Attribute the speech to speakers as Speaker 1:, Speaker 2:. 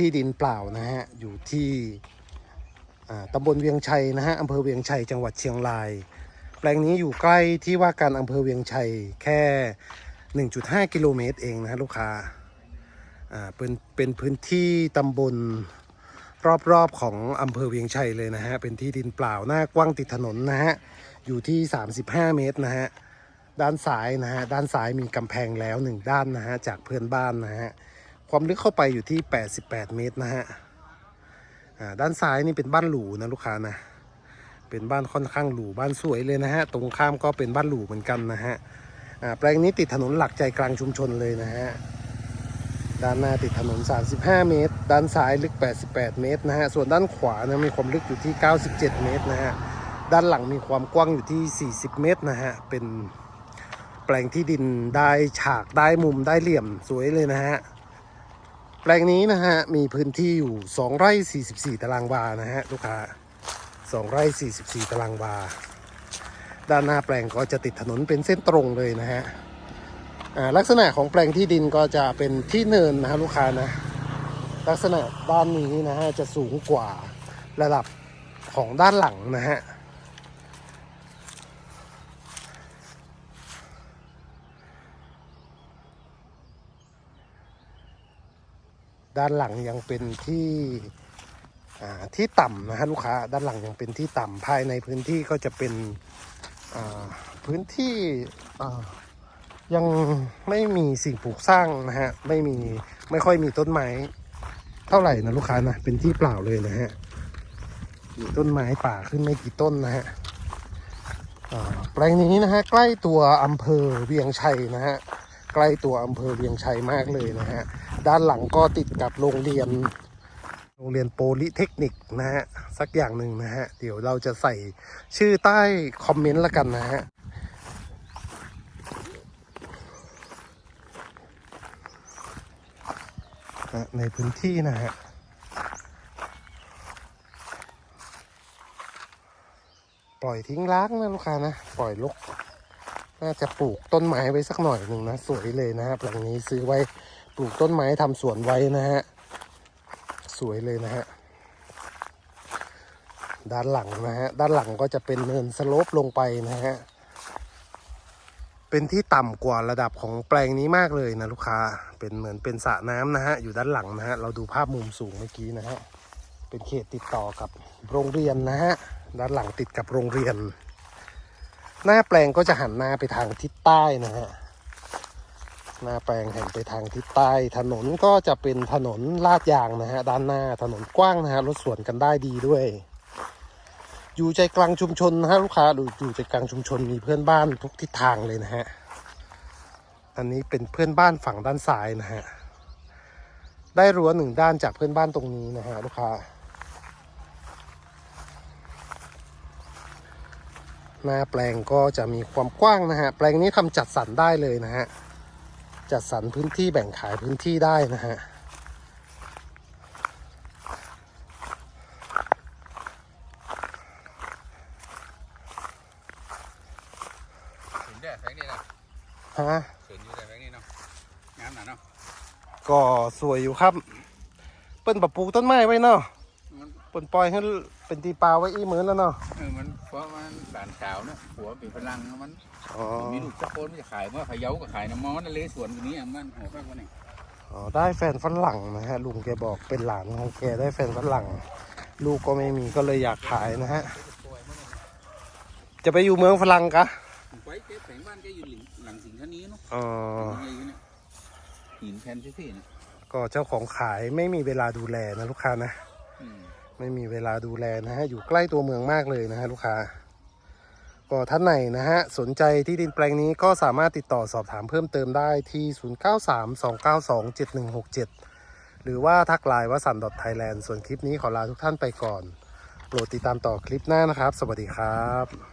Speaker 1: ที่ดินเปล่านะฮะ อยู่ที่ตำบลเวียงชัยนะฮะอำเภอเวียงชัยจังหวัดเชียงราย แปลงนี้อยู่ใกล้ที่ว่าการอำเภอเวียงชัยแค่ 1.5 กิโลเมตรเองนะฮะลูกค้าอ่าเป็นเป็นพื้นที่ตำบลรอบๆของอำเภอเวียงชัยเลยนะฮะ เป็นที่ดินเปล่าหน้ากว้างติดถนนนะฮะ อยู่ที่ 35 เมตรนะฮะ ด้านซ้ายนะฮะ ด้านซ้ายมีกำแพงแล้วหนึ่งด้านนะฮะ จากเพื่อนบ้านนะฮะ ความลึกเข้าไปอยู่ที่ 88 เมตรนะฮะอ่าด้านซ้ายนี่เป็นบ้านหรูนะลูกค้านะ เป็นบ้านค่อนข้างหรูบ้านสวยเลยนะฮะ ตรงข้ามก็เป็นบ้านหรูเหมือนกันนะฮะอ่าแปลงนี้ติดถนนหลักใจกลางชุมชนเลยนะฮะ ด้านหน้าติดถนน 35 เมตร ด้านซ้ายลึก 88 เมตรนะฮะ ส่วนด้านขวานะมีความลึกอยู่ที่ 97 เมตรนะฮะ ด้านหลังมีความกว้างอยู่ที่ 40 เมตรนะฮะ เป็นแปลงที่ดินได้ฉากได้มุมได้เหลี่ยมสวยเลยนะฮะ แปลงนี้นะฮะ มีพื้นที่อยู่ 2 ไร่ 44 ตารางวานะฮะ ลูกค้า 2 ไร่ 44 ตารางวา ด้านหน้าแปลงก็จะติดถนนเป็นเส้นตรงเลยนะฮะลักษณะของแปลงที่ดินก็จะเป็นที่เนินนะฮะลูกค้านะ ลักษณะด้านนี้นะฮะจะสูงกว่าระดับของด้านหลังนะฮะ ด้านหลังยังเป็นที่ที่ต่ำนะฮะลูกค้าด้านหลังยังเป็นที่ต่ำภายในพื้นที่ก็จะเป็นพื้นที่ยังไม่มีสิ่งปลูกสร้างนะฮะไม่มีไม่ค่อยมีต้นไม้เท่าไหร่นะลูกค้านะเป็นที่เปล่าเลยนะฮะมีต้นไม้ป่าขึ้นไม่กี่ต้นนะฮะแปลงนี้นะฮะใกล้ตัวอำเภอเวียงชัยนะฮะใกล้ตัวอำเภอเวียงชัยมากเลยนะฮะ ด้านหลังก็ติดกับโรงเรียน โรงเรียนโปลิเทคนิคนะฮะ สักอย่างหนึ่งนะฮะ เดี๋ยวเราจะใส่ชื่อใต้คอมเมนต์ละกันนะฮะในพื้นที่นะฮะปล่อยทิ้งร้างนะลูกค้านะปล่อยลก น่าจะปลูกต้นไม้ไว้สักหน่อยหนึ่งนะ สวยเลยนะครับหลังนี้ซื้อไว้ ลูกต้นไม้ทำสวนไว้นะฮะ สวยเลยนะฮะ ด้านหลังนะฮะ ด้านหลังก็จะเป็นเนินสโลปลงไปนะฮะ เป็นที่ต่ำกว่าระดับของแปลงนี้มากเลยนะลูกค้า เป็นเหมือนเป็นสระน้ำนะฮะ อยู่ด้านหลังนะฮะ เราดูภาพมุมสูงเมื่อกี้นะฮะ เป็นเขตติดต่อกับโรงเรียนนะฮะ ด้านหลังติดกับโรงเรียน หน้าแปลงก็จะหันหน้าไปทางทิศใต้นะฮะ หน้าแปลงหันไปทางทิศใต้ถนนก็จะเป็นถนนลาดยางนะฮะด้านหน้าถนนกว้างนะฮะรถสวนกันได้ดีด้วย อยู่ใจกลางชุมชนนะฮะลูกค้าอยู่ใจกลางชุมชนมีเพื่อนบ้านทุกทิศทางเลยนะฮะอันนี้เป็นเพื่อนบ้านฝั่งด้านซ้ายนะฮะได้รั้วหนึ่งด้านจากเพื่อนบ้านตรงนี้นะฮะลูกค้าหน้าแปลงก็จะมีความกว้างนะฮะ แปลงนี้ทำจัดสรรได้เลยนะฮะ จัดสรรพื้นที่แบ่งขายพื้นที่ได้นะฮะ
Speaker 2: ถึงได้แพงนี่นะ
Speaker 1: ฮะ
Speaker 2: ถึงอยู่ได้แพงนี่เนาะงามหนาเนาะ
Speaker 1: ก็สวยอยู่ครับ เปิ้นปรับปลูกต้นไม้ไว้เนาะ
Speaker 2: มัน
Speaker 1: เปิ้นปล่อยให้เป็นตีปลาไว้อีเหมือนแล้วเนาะ
Speaker 2: เออมันเพราะมันหลานสาวเนาะหัวเป็นพลังมัน
Speaker 1: อ๋อ
Speaker 2: มีลูกตะโกนมันจะขายเมื่อพะเยาก็ขายน้ำมอนทะเลสวนตัวนี้อะมันหัวมากกว่านี่
Speaker 1: อ๋อได้แฟนฝรั่งนะฮะลุงแกบอกเป็นหลานของแกได้แฟนฝรั่ง ลูกก็ไม่มีก็เลยอยากขายนะฮะจะไปอยู่เมืองฝรั่งกะ
Speaker 2: ไว้เจ๊แผงบ้านแกอยู่หลังสิงห์ท่านี้เนาะ
Speaker 1: อ๋อ
Speaker 2: เนี่ยหินแผ่นซี่ๆเนี่ย
Speaker 1: ก็เจ้าของขายไม่มีเวลาดูแลนะลูกค้านะ
Speaker 2: อืม
Speaker 1: ไม่มีเวลาดูแลนะฮะ อยู่ใกล้ตัวเมืองมากเลยนะฮะลูกค้า ก็ท่านไหนนะฮะ สนใจที่ดินแปลงนี้ก็สามารถติดต่อสอบถามเพิ่มเติมได้ที่ 0932927167 หรือว่าทักไลน์ว่าสันดอทไทยแลนด์ส่วนคลิปนี้ขอลาทุกท่านไปก่อน โปรดติดตามต่อคลิปหน้านะครับ สวัสดีครับ